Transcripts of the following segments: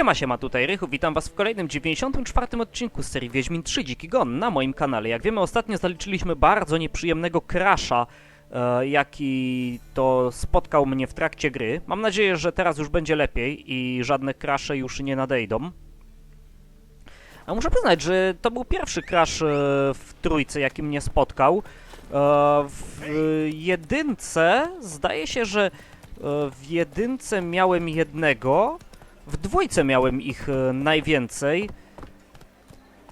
Siema, siema, tutaj Rychu, witam was w kolejnym 94 odcinku z serii Wiedźmin 3 Dziki Gon na moim kanale. Jak wiemy, ostatnio zaliczyliśmy bardzo nieprzyjemnego crasha, e, jaki to spotkał mnie w trakcie gry. Mam nadzieję, że teraz już będzie lepiej i żadne crashe już nie nadejdą. A muszę przyznać, że to był pierwszy crash e, w trójce, jaki mnie spotkał. E, w jedynce zdaje się, że e, w jedynce miałem jednego, w dwójce miałem ich e, najwięcej.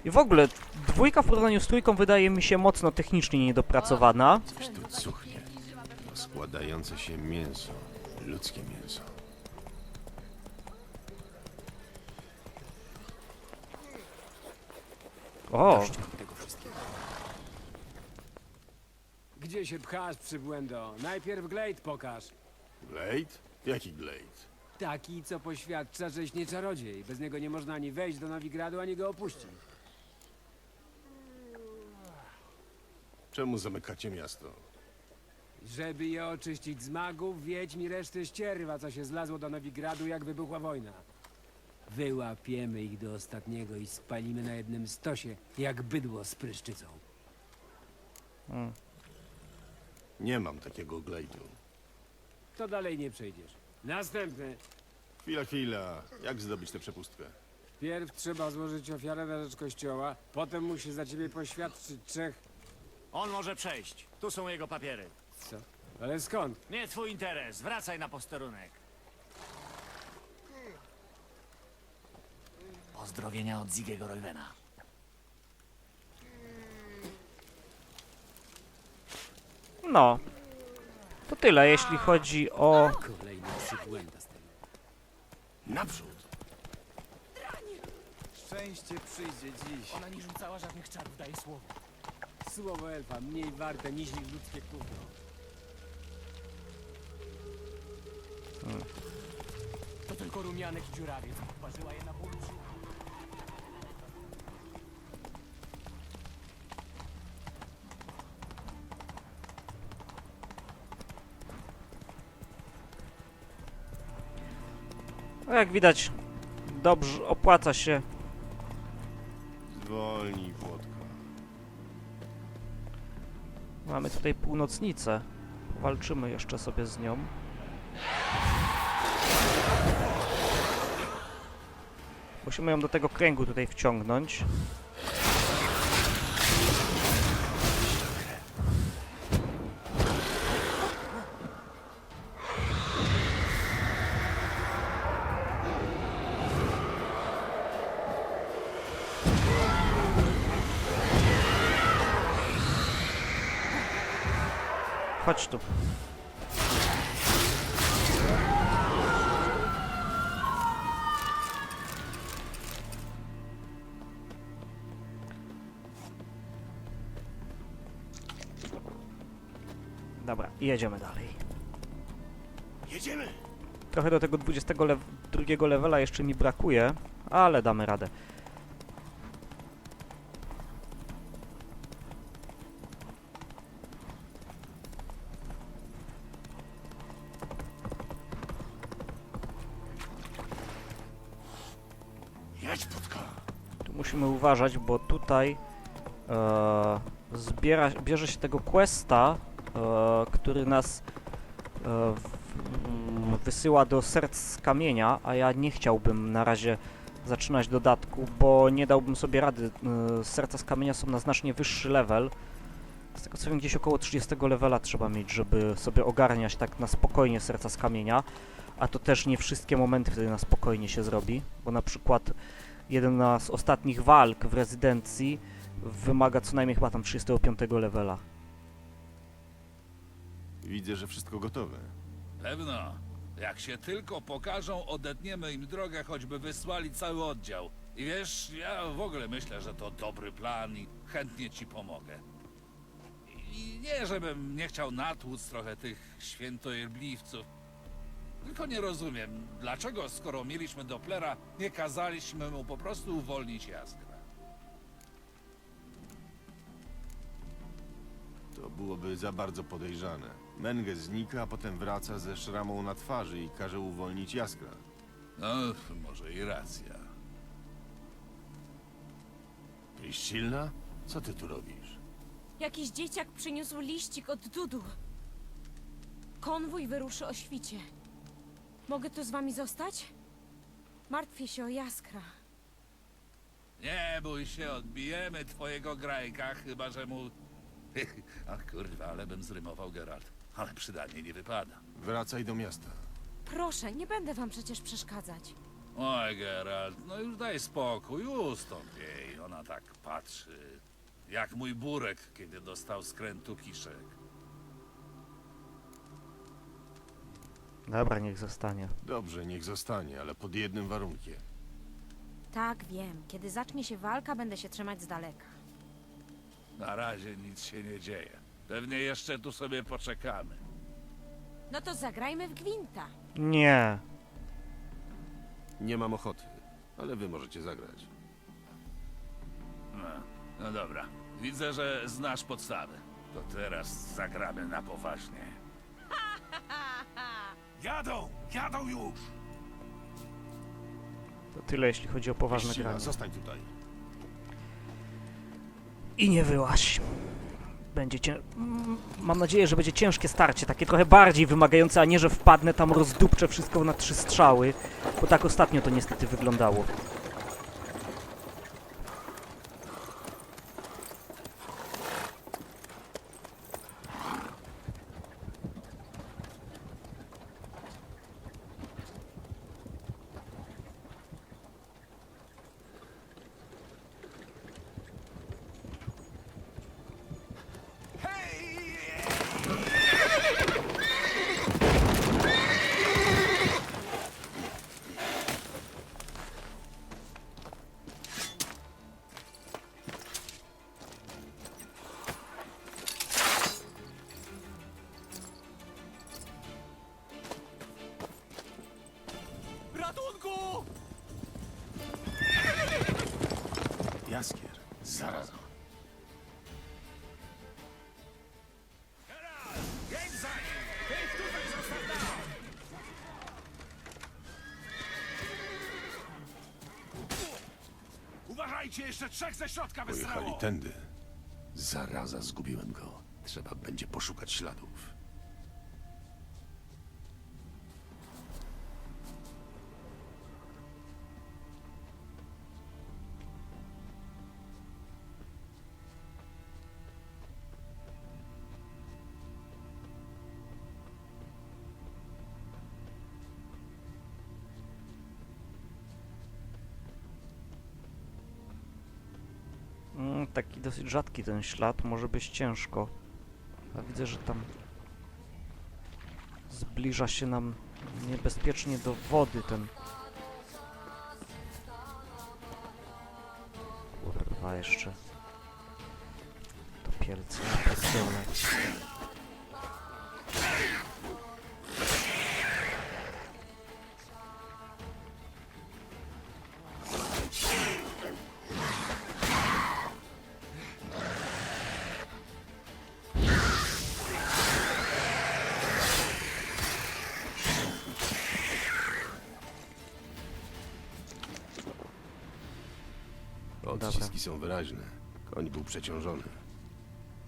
I w ogóle dwójka w porównaniu z trójką wydaje mi się mocno technicznie niedopracowana. Coś tu cuchnie. Składające się mięso. Ludzkie mięso. O, Gdzie się pchasz, przybłędo? Najpierw Glade pokaż. Glade? Jaki Glade? Taki, co poświadcza, żeś nie czarodziej. Bez niego nie można ani wejść do Nowigradu, ani go opuścić. Czemu zamykacie miasto? Żeby je oczyścić z magów, wiedźm i reszty ścierwa, co się zlazło do Nowigradu, jak wybuchła wojna. Wyłapiemy ich do ostatniego i spalimy na jednym stosie, jak bydło z pryszczycą. Nie mam takiego Glade'u. To dalej nie przejdziesz. Następny. Chwila, chwila. Jak zdobyć tę przepustkę? Pierw trzeba złożyć ofiarę na rzecz kościoła, potem musi za ciebie poświadczyć trzech... On może przejść. Tu są jego papiery. Co? Ale skąd? Nie twój interes. Wracaj na posterunek. Pozdrowienia od Zigiego Roywena. no. To tyle, jeśli chodzi o... Naprzód! Szczęście przyjdzie dziś. Ona nie rzucała żadnych czarów, daje słowo. Słowo elfa mniej warte niż ludzkie kurno. To tylko rumianek i dziurawiec. Parzyła je na pół jak widać, dobrze opłaca się Zwolnij, Włodka. Mamy tutaj północnicę. Walczymy jeszcze sobie z nią. Musimy ją do tego kręgu tutaj wciągnąć. Chodź tu. Dobra, jedziemy dalej. Jedziemy! Trochę do tego 22 lew drugiego levela jeszcze mi brakuje, ale damy radę. Uważać, bo tutaj e, zbiera, bierze się tego questa, e, który nas e, w, m, wysyła do serc z kamienia, a ja nie chciałbym na razie zaczynać dodatku, bo nie dałbym sobie rady. E, serca z kamienia są na znacznie wyższy level. Z tego co wiem, gdzieś około 30 levela trzeba mieć, żeby sobie ogarniać tak na spokojnie serca z kamienia. A to też nie wszystkie momenty wtedy na spokojnie się zrobi, bo na przykład jedna z ostatnich walk w rezydencji wymaga co najmniej chyba tam 35 levela. Widzę, że wszystko gotowe. Pewno. Jak się tylko pokażą, odetniemy im drogę, choćby wysłali cały oddział. I wiesz, ja w ogóle myślę, że to dobry plan i chętnie ci pomogę. I nie, żebym nie chciał natłuc trochę tych świętojerbliwców. Tylko nie rozumiem, dlaczego skoro mieliśmy Dopplera, nie kazaliśmy mu po prostu uwolnić jaskra. To byłoby za bardzo podejrzane. Menge znika, a potem wraca ze szramą na twarzy i każe uwolnić jaskra. No, może i racja. Priscilla? Co ty tu robisz? Jakiś dzieciak przyniósł liścik od Dudu. Konwój wyruszy o świcie. Mogę tu z wami zostać? Martwię się o Jaskra. Nie bój się, odbijemy twojego grajka, chyba że mu... Ach kurwa, ale bym zrymował Geralt. Ale przydanie nie wypada. Wracaj do miasta. Proszę, nie będę wam przecież przeszkadzać. Oj, Geralt, no już daj spokój, ustąp jej. Ona tak patrzy. Jak mój burek, kiedy dostał skrętu kiszek. Dobra, niech zostanie. Dobrze, niech zostanie, ale pod jednym warunkiem. Tak, wiem. Kiedy zacznie się walka, będę się trzymać z daleka. Na razie nic się nie dzieje. Pewnie jeszcze tu sobie poczekamy. No to zagrajmy w gwinta. Nie. Nie mam ochoty, ale wy możecie zagrać. No, no dobra. Widzę, że znasz podstawy. To teraz zagramy na poważnie. Jadą! Jadą już! To tyle, jeśli chodzi o poważne Priscilla, granie. zostań tutaj. I nie wyłaś. Będzie cię... mm, Mam nadzieję, że będzie ciężkie starcie, takie trochę bardziej wymagające, a nie, że wpadnę tam, rozdupczę wszystko na trzy strzały, bo tak ostatnio to niestety wyglądało. Jeszcze trzech ze środka Pojechali tędy. Zaraza, zgubiłem go. Trzeba będzie poszukać śladów. Taki dosyć rzadki ten ślad, może być ciężko. A widzę, że tam zbliża się nam niebezpiecznie do wody ten... Kurwa, jeszcze... To pierdolę. Odciski są wyraźne. Koń był przeciążony.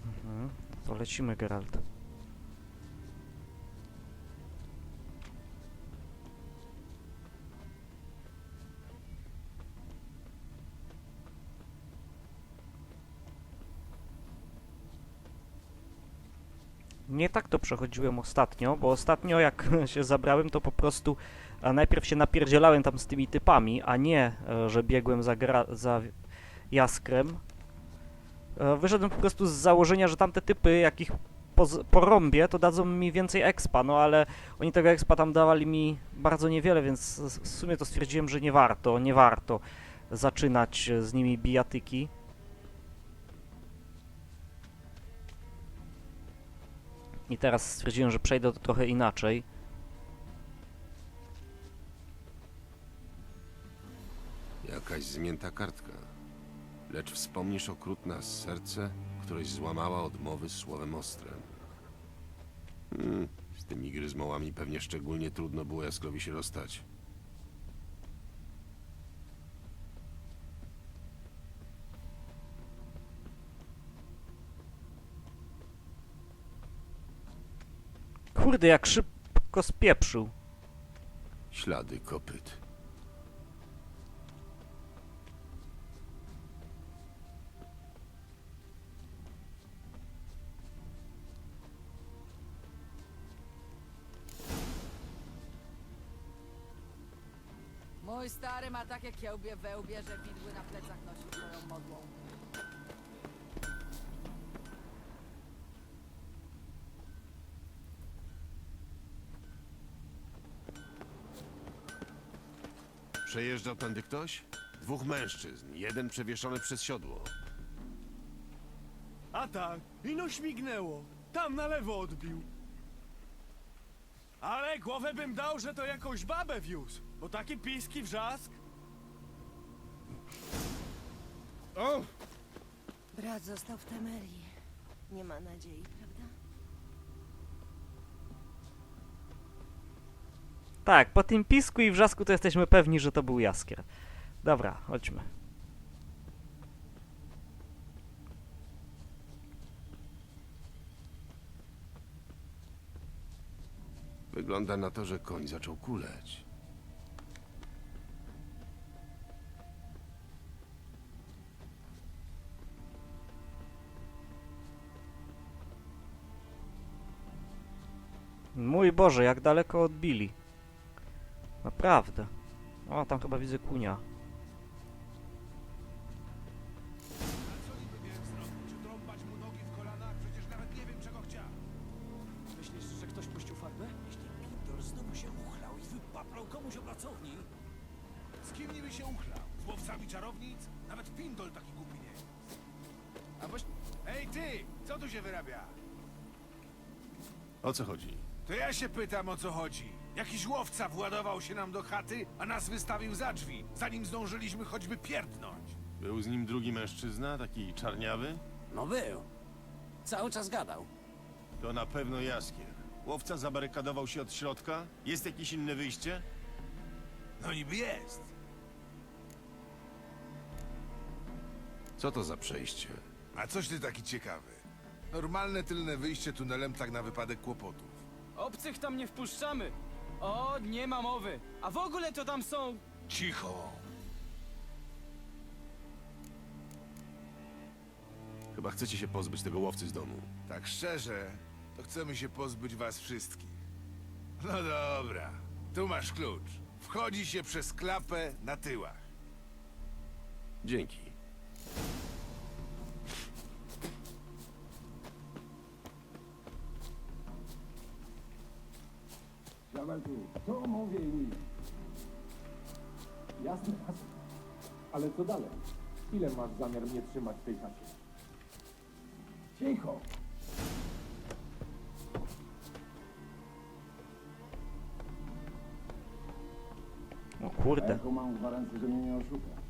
Mhm. To lecimy, Geralt. Nie tak to przechodziłem ostatnio, bo ostatnio jak się zabrałem, to po prostu najpierw się napierdzielałem tam z tymi typami, a nie, e, że biegłem za, gra, za jaskrem. E, Wyszedłem po prostu z założenia, że tamte typy, jakich porąbię, to dadzą mi więcej expa, no ale oni tego expa tam dawali mi bardzo niewiele, więc w sumie to stwierdziłem, że nie warto, nie warto zaczynać e, z nimi bijatyki. I teraz stwierdziłem, że przejdę to trochę inaczej. Jakaś zmięta kartka lecz wspomnisz okrutna z serce, któreś złamała odmowy słowem ostrem. Hmm, z tymi gryzmołami pewnie szczególnie trudno było Jaskrowi się rozstać. Kurde, jak szybko spieprzył. Ślady kopyt. Mój stary ma takie kiełbie we łbie, że widły na plecach nosi swoją modłą. Przejeżdżał tędy ktoś? Dwóch mężczyzn, jeden przewieszony przez siodło. A tak, ino śmignęło. Tam na lewo odbił. Ale głowę bym dał, że to jakąś babę wiózł. Bo taki piski wrzask. O! Brat został w Temerii. Nie ma nadziei, prawda? Tak, po tym pisku i wrzasku to jesteśmy pewni, że to był Jaskier. Dobra, chodźmy. Wygląda na to, że koń zaczął kuleć. Mój Boże, jak daleko odbili. Naprawdę. O, tam chyba widzę kunia. Co niby miałem zrobić? Trąbać mu nogi w kolanach? Przecież nawet nie wiem, czego chciał. Myślisz, że ktoś puścił farbę? Jeśli Pindor znowu się uchlał i wypaplał komuś o pracowni, Z kim niby się uchlał? Z łowcami czarownic? Nawet Pindol taki głupi nie jest. A boś... Ej ty! Co tu się wyrabia? O co chodzi? To ja się pytam, o co chodzi. Jakiś łowca władował się nam do chaty, a nas wystawił za drzwi, zanim zdążyliśmy choćby pierdnąć. Był z nim drugi mężczyzna, taki czarniawy? no był. Cały czas gadał. To na pewno Jaskier. Łowca zabarykadował się od środka? Jest jakieś inne wyjście? No niby jest. Co to za przejście? A coś ty taki ciekawy? Normalne tylne wyjście tunelem tak na wypadek kłopotów. Obcych tam nie wpuszczamy. O, nie ma mowy. A w ogóle to tam są... Cicho. Chyba chcecie się pozbyć tego łowcy z domu. Tak szczerze, to chcemy się pozbyć was wszystkich. No dobra, tu masz klucz. Wchodzi się przez klapę na tyłach. Dzięki. Dawaj tu, co mówię mi? Jasne, jasne. Ale co dalej? Ile masz zamiar mnie trzymać w tej chacie? Cicho! O kurde. jaką mam gwarancję, że mnie nie oszukasz?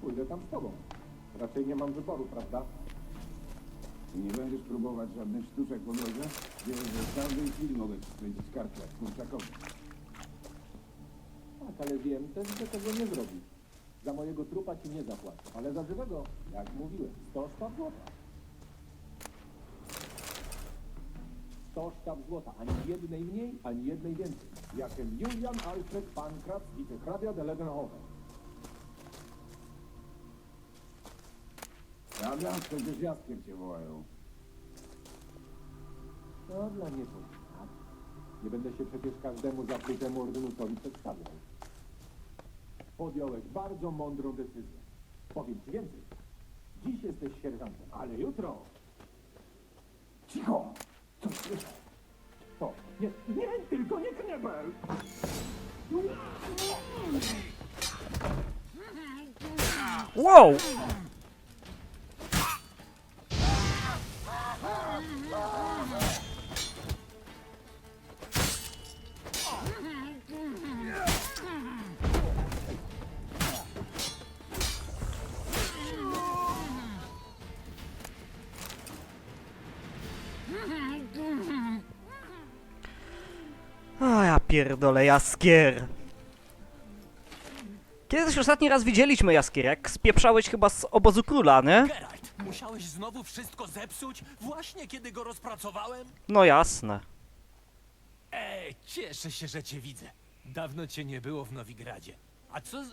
Pójdę tam z tobą. Raczej nie mam wyboru, prawda? I nie będziesz próbować żadnych sztuczek po drodze? Wiesz, że w każdej chwili mogę ci skręcić kartę kurczakowi. Tak, ale wiem też, że tego nie zrobisz. Za mojego trupa ci nie zapłacę, ale za żywego, jak mówiłem, 100 sztab złota. 100 sztab złota, ani jednej mniej, ani jednej więcej. Jakem Julian Alfred Pankrat, wicehrabia de Ledenhoven. Hrabia, przecież Jaskier cię wołają. No, dla to tak. Nie będę się przecież każdemu zaplutemu ordynusowi przedstawiał. Podjąłeś bardzo mądrą decyzję. Powiem ci więcej. Dziś jesteś sierżantem, ale jutro... Cicho! Coś słyszę. To, nie, nie, tylko nie knebel! Wow! Ja pierdolę, Jaskier! Kiedyś ostatni raz widzieliśmy Jaskier, jak spieprzałeś chyba z obozu króla, nie? Geralt, musiałeś znowu wszystko zepsuć? Właśnie kiedy go rozpracowałem? No jasne. Ej, cieszę się, że cię widzę. Dawno cię nie było w Nowigradzie. A co z...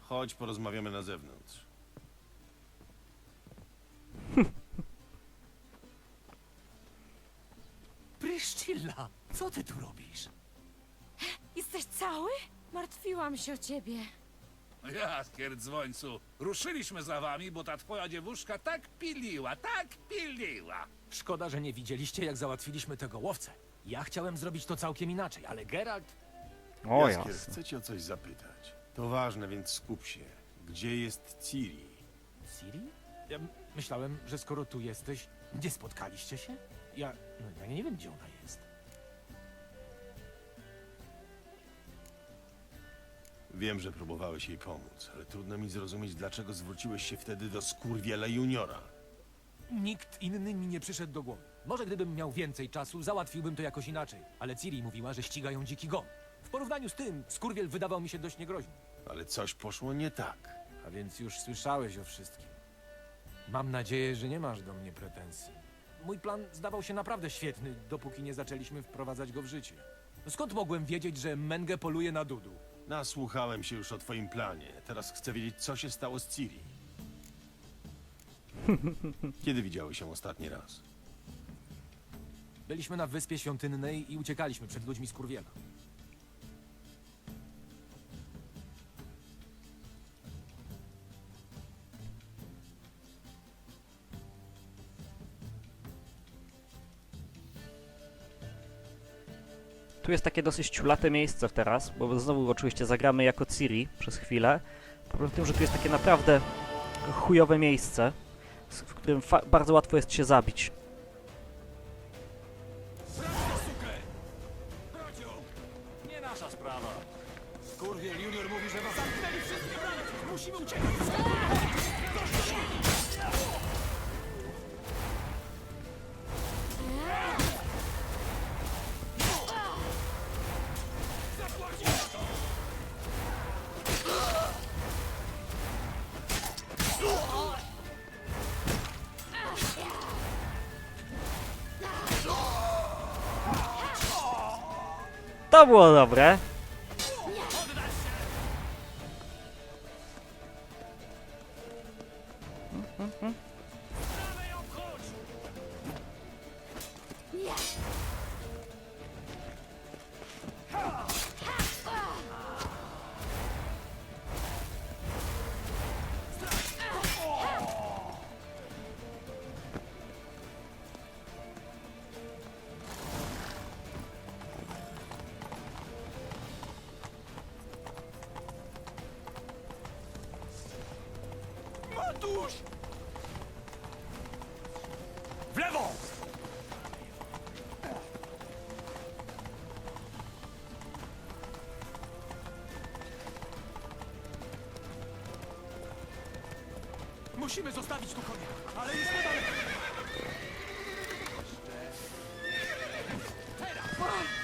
Chodź, porozmawiamy na zewnątrz. Pryszcilla, co ty tu robisz? Jesteś cały? Martwiłam się o ciebie. Jaskier dzwońcu, ruszyliśmy za wami, bo ta twoja dziewuszka tak piliła, tak piliła. Szkoda, że nie widzieliście, jak załatwiliśmy tego łowcę. Ja chciałem zrobić to całkiem inaczej, ale Geralt... O Jaskier, jasne. chcę cię o coś zapytać. To ważne, więc skup się. Gdzie jest Ciri? Ciri? Ja m- myślałem, że skoro tu jesteś, nie spotkaliście się? Ja... No, ja nie wiem, gdzie ona jest. Wiem, że próbowałeś jej pomóc, ale trudno mi zrozumieć, dlaczego zwróciłeś się wtedy do Skurwiela Juniora. Nikt inny mi nie przyszedł do głowy. Może gdybym miał więcej czasu, załatwiłbym to jakoś inaczej. Ale Ciri mówiła, że ścigają dziki gon. W porównaniu z tym, Skurwiel wydawał mi się dość niegroźny. Ale coś poszło nie tak. A więc już słyszałeś o wszystkim. Mam nadzieję, że nie masz do mnie pretensji. Mój plan zdawał się naprawdę świetny, dopóki nie zaczęliśmy wprowadzać go w życie. Skąd mogłem wiedzieć, że Mengę poluje na Dudu? Nasłuchałem się już o twoim planie. Teraz chcę wiedzieć, co się stało z Ciri. Kiedy widziały się ostatni raz? Byliśmy na Wyspie Świątynnej i uciekaliśmy przed ludźmi z Kurwiela. Tu jest takie dosyć ciulate miejsce teraz, bo znowu oczywiście zagramy jako Ciri przez chwilę. Problem w tym, że tu jest takie naprawdę chujowe miejsce, w którym bardzo łatwo jest się zabić. To było dobre. Musimy zostawić tu konia, ale już niedaleko. Na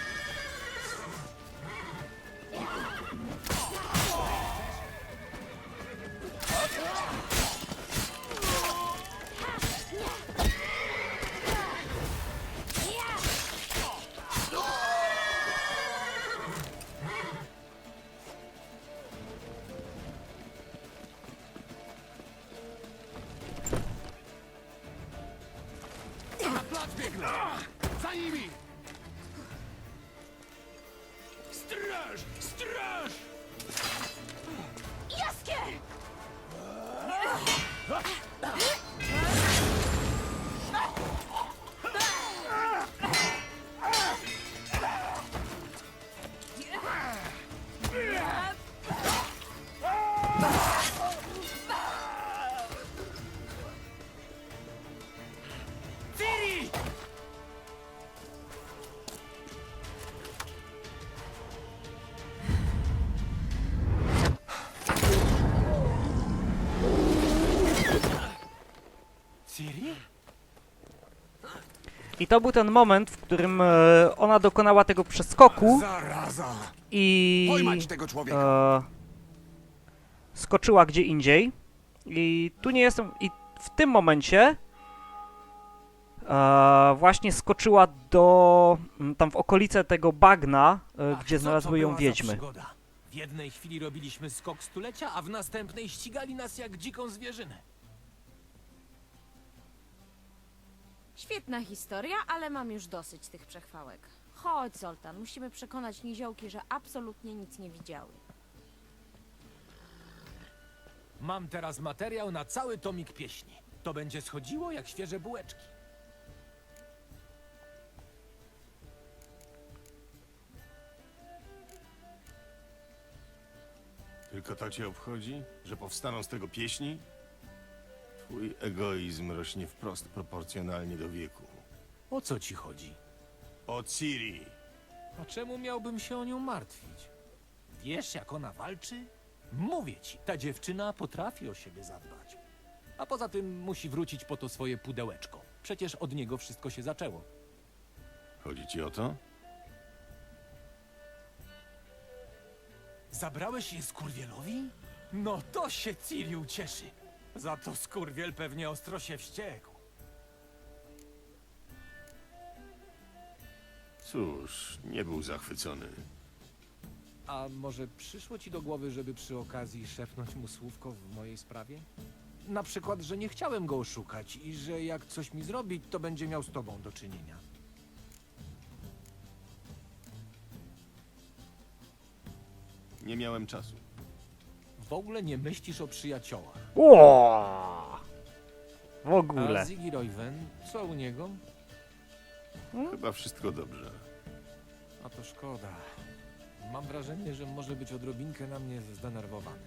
I to był ten moment, w którym e, ona dokonała tego przeskoku Zaraza! i Pojmać tego człowieka! e, skoczyła gdzie indziej. I tu nie jestem. I w tym momencie e, właśnie skoczyła do m, tam w okolice tego bagna, e, Ach, gdzie co znalazły to ją była za wiedźmy. przygoda? W jednej chwili robiliśmy skok stulecia, a w następnej ścigali nas jak dziką zwierzynę. Świetna historia, ale mam już dosyć tych przechwałek. Chodź, Zoltan, musimy przekonać niziołki, że absolutnie nic nie widziały. Mam teraz materiał na cały tomik pieśni. To będzie schodziło jak świeże bułeczki. Tylko to cię obchodzi, że powstaną z tego pieśni? Twój egoizm rośnie wprost proporcjonalnie do wieku. O co ci chodzi? O Ciri! A czemu miałbym się o nią martwić? Wiesz, jak ona walczy? Mówię ci, ta dziewczyna potrafi o siebie zadbać. A poza tym musi wrócić po to swoje pudełeczko. Przecież od niego wszystko się zaczęło. Chodzi ci o to? Zabrałeś je skurwielowi? No to się Ciri ucieszy. Za to skurwiel pewnie ostro się wściekł. Cóż, nie był zachwycony. A może przyszło ci do głowy, żeby przy okazji szepnąć mu słówko w mojej sprawie? Na przykład, że nie chciałem go oszukać i że jak coś mi zrobi, to będzie miał z tobą do czynienia. Nie miałem czasu. W ogóle nie myślisz o przyjaciołach. Ło! W A ogóle. Ziggy Royven, co u niego? Chyba wszystko dobrze. A to szkoda. Mam wrażenie, że może być odrobinkę na mnie zdenerwowany.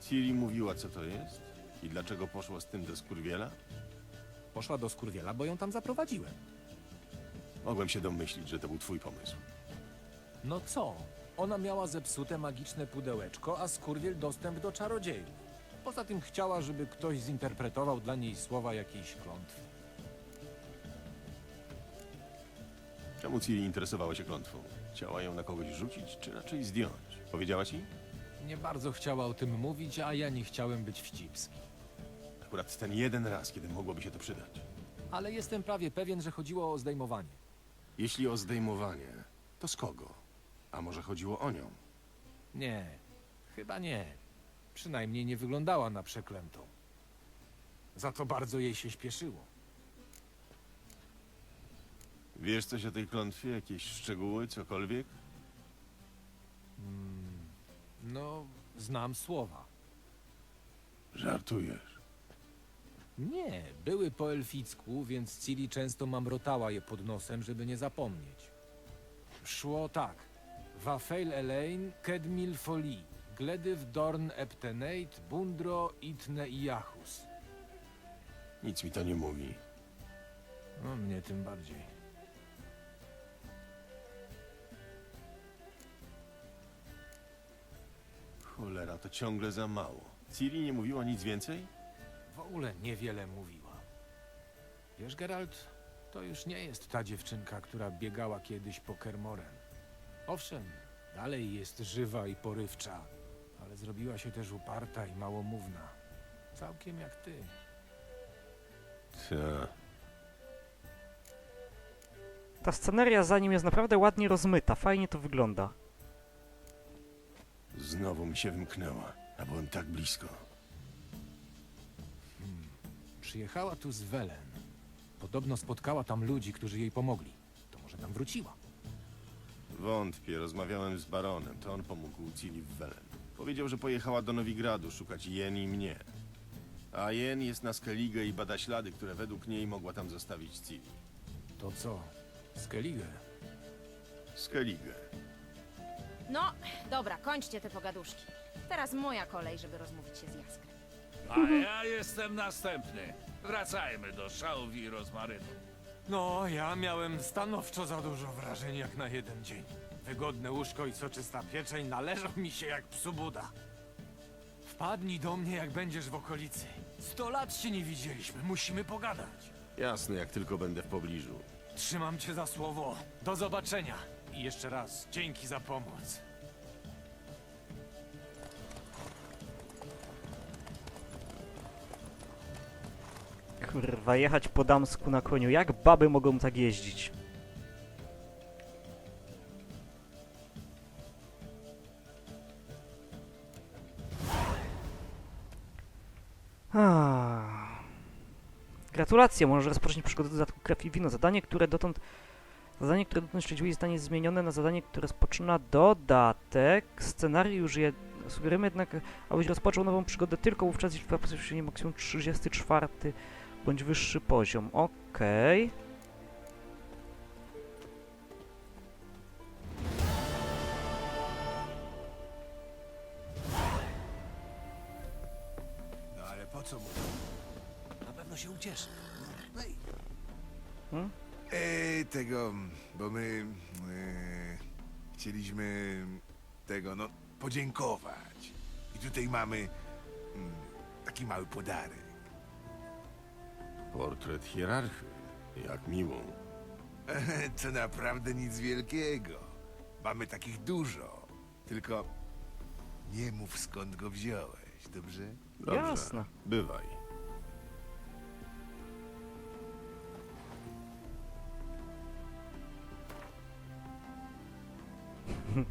Ciri mówiła, co to jest? I dlaczego poszła z tym do skurwiela? Poszła do skurwiela, bo ją tam zaprowadziłem. Mogłem się domyślić, że to był twój pomysł. No co? Ona miała zepsute magiczne pudełeczko, a skurwiel dostęp do czarodziejów. Poza tym chciała, żeby ktoś zinterpretował dla niej słowa jakiejś klątwy. Czemu Ciri interesowała się klątwą? Chciała ją na kogoś rzucić, czy raczej zdjąć? Powiedziała ci? Nie bardzo chciała o tym mówić, a ja nie chciałem być wścibski. Akurat ten jeden raz, kiedy mogłoby się to przydać. Ale jestem prawie pewien, że chodziło o zdejmowanie. Jeśli o zdejmowanie, to z kogo? A może chodziło o nią? Nie, chyba nie. Przynajmniej nie wyglądała na przeklętą. Za to bardzo jej się śpieszyło. Wiesz coś o tej klątwie? Jakieś szczegóły, cokolwiek? No, znam słowa. Żartujesz. Nie, były po elficku, więc Ciri często mamrotała je pod nosem, żeby nie zapomnieć. Szło tak. Wafeil Elaine, Kedmil Foli, Gledyw Dorn Eptenate, Bundro, Itne i Jachus. Nic mi to nie mówi. No, mnie tym bardziej. Cholera, to ciągle za mało. Ciri nie mówiła nic więcej? W ogóle niewiele mówiła. Wiesz, Geralt, to już nie jest ta dziewczynka, która biegała kiedyś po Kermoren. Owszem, dalej jest żywa i porywcza, ale zrobiła się też uparta i małomówna. Całkiem jak ty. Ta. Ta sceneria za nim jest naprawdę ładnie rozmyta, fajnie to wygląda. Znowu mi się wymknęła, a byłem tak blisko. Przyjechała tu z Welen. Podobno spotkała tam ludzi, którzy jej pomogli. To może tam wróciła. Wątpię, rozmawiałem z baronem, to on pomógł Ciri w Welen. Powiedział, że pojechała do Nowigradu szukać Jen i mnie. A Jen jest na Skellige i bada ślady, które według niej mogła tam zostawić Ciri. To co? Skellige. Skellige. No, dobra, kończcie te pogaduszki. Teraz moja kolej, żeby rozmówić się z Jaskrem. A ja jestem następny. Wracajmy do szałwi i rozmarynu. No, ja miałem stanowczo za dużo wrażeń jak na jeden dzień. Wygodne łóżko i soczysta pieczeń należą mi się jak psu Buda. Wpadnij do mnie, jak będziesz w okolicy. Sto lat się nie widzieliśmy, musimy pogadać. Jasne, jak tylko będę w pobliżu. Trzymam cię za słowo. Do zobaczenia. I jeszcze raz, dzięki za pomoc. Kurwa, jechać po damsku na koniu. Jak baby mogą tak jeździć? Ah. Gratulacje, możesz rozpocząć przygodę do dodatku krew i wino. Zadanie, które dotąd... Zadanie, które dotąd śledziło zostanie zmienione na zadanie, które rozpoczyna dodatek. Scenariusz je... Sugerujemy jednak, abyś rozpoczął nową przygodę tylko wówczas, jeśli osiągnie maksimum 34 bądź wyższy poziom. Okej. No ale po co mu? Na pewno się ucieszy. Eee, tego, bo my e, chcieliśmy tego, no, podziękować. I tutaj mamy mm, taki mały podarek. Portret hierarchy. Jak miło. To naprawdę nic wielkiego. Mamy takich dużo. Tylko nie mów skąd go wziąłeś, dobrze? Dobrze. Jasne. Bywaj.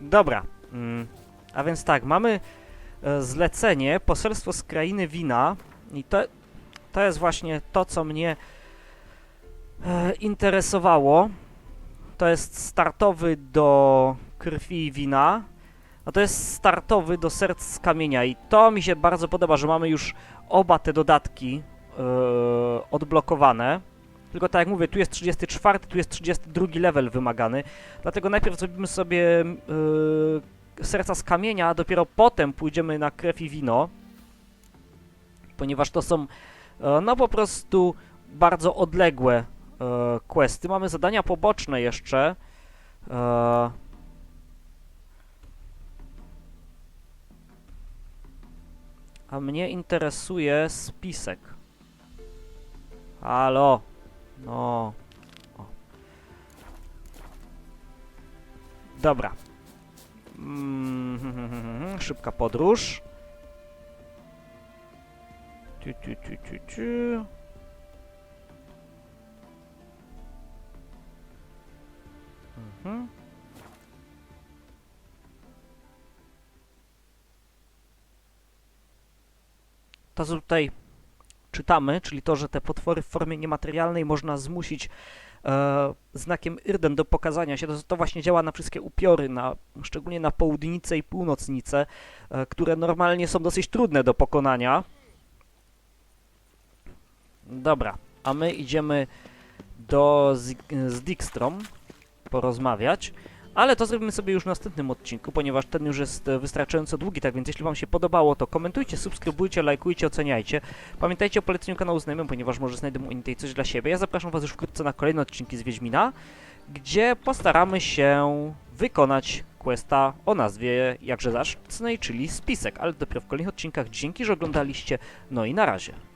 Dobra. Mm. A więc tak, mamy e, zlecenie, poselstwo z krainy wina i to, to jest właśnie to, co mnie e, interesowało. To jest startowy do krwi i wina, a to jest startowy do serc z kamienia i to mi się bardzo podoba, że mamy już oba te dodatki e, odblokowane. Tylko tak jak mówię, tu jest 34, tu jest 32 level wymagany. Dlatego najpierw zrobimy sobie yy, serca z kamienia, a dopiero potem pójdziemy na krew i wino. Ponieważ to są no po prostu bardzo odległe e, questy. Mamy zadania poboczne jeszcze. E, a mnie interesuje spisek. Halo. No. O. Dobra. Mm, szybka podróż. Tu, tu, tu, tu, tu. Mhm. To co tutaj czytamy, czyli to, że te potwory w formie niematerialnej można zmusić e, znakiem Irden do pokazania się, to, to właśnie działa na wszystkie upiory, na, szczególnie na południce i północnice, e, które normalnie są dosyć trudne do pokonania. Dobra, a my idziemy do Z- z Dijkstrom porozmawiać. Ale to zrobimy sobie już w następnym odcinku, ponieważ ten już jest e, wystarczająco długi, tak więc jeśli Wam się podobało, to komentujcie, subskrybujcie, lajkujcie, oceniajcie. Pamiętajcie o poleceniu kanału znajomym, ponieważ może znajdę u tej coś dla siebie. Ja zapraszam Was już wkrótce na kolejne odcinki z Wiedźmina, gdzie postaramy się wykonać questa o nazwie jakże zacnej, czyli spisek, ale dopiero w kolejnych odcinkach. Dzięki, że oglądaliście, no i na razie.